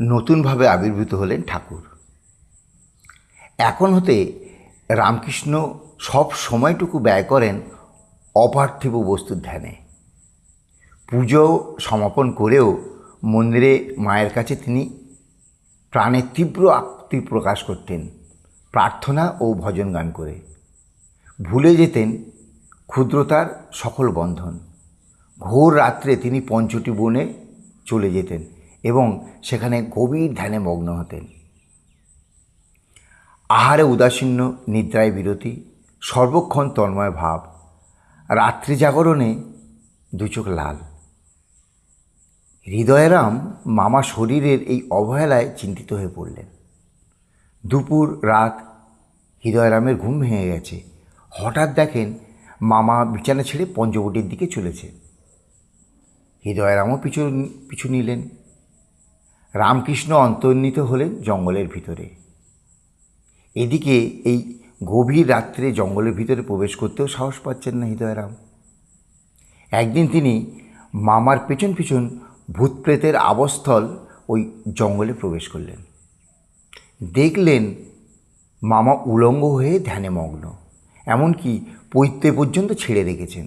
নতুনভাবে আবির্ভূত হলেন ঠাকুর। এখন হতে রামকৃষ্ণ সব সময়টুকু ব্যয় করেন অপার্থিব বস্তুর ধ্যানে। পুজো সমাপন করেও মন্দিরে মায়ের কাছে তিনি প্রাণে তীব্র আকুতি প্রকাশ করতেন, প্রার্থনা ও ভজন গান করে। ভুলে যেতেন ক্ষুদ্রতার সকল বন্ধন। ঘোর রাত্রে তিনি পঞ্চটি বনে চলে যেতেন। এবং সেখানে গভীর ধ্যানে মগ্ন হতেন। আহারে উদাসীন্য নিদ্রায় বিরতি, সর্বক্ষণ তন্ময় ভাব, রাত্রি জাগরণে দু চোখ লাল। হৃদয়রাম মামা শরীরের এই অবহেলায় চিন্তিত হয়ে পড়লেন। দুপুর, রাত, হৃদয়রামের ঘুম ভেঙে গেছে। হঠাৎ দেখেন মামা বিছানা ছেড়ে পঞ্চবটির দিকে চলেছে। হৃদয়রামও পিছু পিছু নিলেন। রামকৃষ্ণ অন্তর্নিত হলেন জঙ্গলের ভিতরে। এদিকে এই গভীর রাত্রে জঙ্গলের ভিতরে প্রবেশ করতেও সাহস পাচ্ছেন না হৃদয়রাম। একদিন তিনি মামার পেছন পিছন ভূতপ্রেতের আবস্থল ওই জঙ্গলে প্রবেশ করলেন। দেখলেন মামা উলঙ্গ হয়ে ধ্যানে মগ্ন, এমনকি পৈতে পর্যন্ত ছেড়ে রেখেছেন।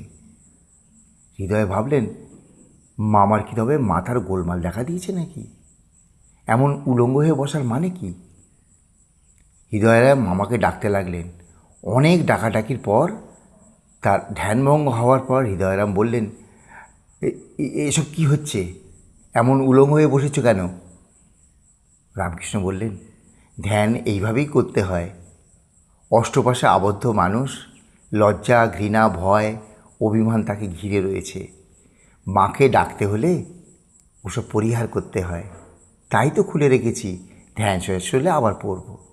হৃদয়ে ভাবলেন, মামার কি তবে মাথার গোলমাল দেখা দিয়েছে নাকি? এমন উলঙ্গ হয়ে বসার মানে কি? হৃদয়রাম মামাকে ডাকতে লাগলেন। অনেক ডাকাডাকির পর তার ধ্যানভঙ্গ হওয়ার পর হৃদয়রাম বললেন, "এ- এ- এসব কি হচ্ছে? এমন উলঙ্গ হয়ে বসেছো কেন? রামকৃষ্ণ বললেন, ধ্যান এইভাবেই করতে হয়। অষ্টপাশে আবদ্ধ মানুষ, লজ্জা, ঘৃণা, ভয়, অভিমান তাকে ঘিরে রয়েছে। মাকে ডাকতে হলে ওসব পরিহার করতে হয়। তাই তো খুলে রেখেছি। ধ্যান শেষ হলে আবার পড়ব।